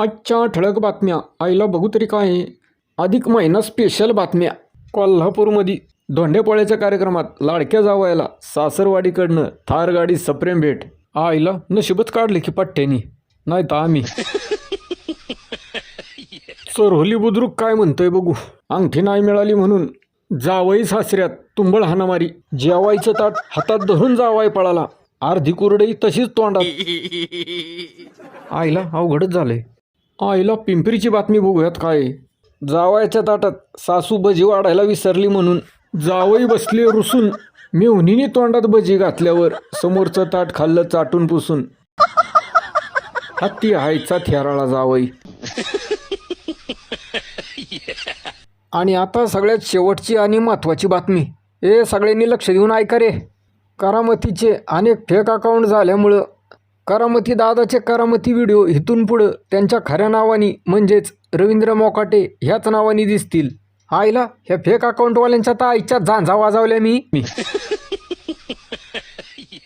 आजच्या ठळक बातम्या आईला बघू तरी काय? अधिक महिना स्पेशल बातम्या. कोल्हापूरमध्ये धोंडेपोळ्याच्या कार्यक्रमात लाडक्या जावयाला सासरवाडीकडनं थार गाडी सप्रेम भेट. आईला नशीबच काढले की पट्ट्यानी. नाही तर आम्ही. चरहोली बुद्रुक काय म्हणतोय बघू. अंगठी नाही मिळाली म्हणून जावई सासऱ्यात तुंबळ हाणामारी. जेवायचं ताट हातात धरून जावाय पळाला. अर्धी कुरडई तशीच तोंडात. आईला अवघडच झालंय. आईला पिंपरीची बातमी बघूयात काय? जावायच्या जावयाच्या ताटात सासू भजी वाढायला विसरली म्हणून जावई बसले रुसून मेहुनीने तोंडात भजी घातल्यावर समोरचं ताट खाल्लं चाटून पुसून. हत्ती हायचा थेराळा जावई. आणि आता सगळ्यात शेवटची आणि महत्त्वाची बातमी. हे सगळ्यांनी लक्ष देऊन ऐका रे. करामतीचे अनेक फेक अकाउंट झाल्यामुळं करामती दादाचे करामती व्हिडिओ इथून पुढं त्यांच्या खऱ्या नावानी म्हणजेच रवींद्र मोकाटे ह्याच नावाने दिसतील. आईला ह्या फेक अकाउंटवाल्यांच्या तर आईच्या झांझा वाजवल्या मी. मी.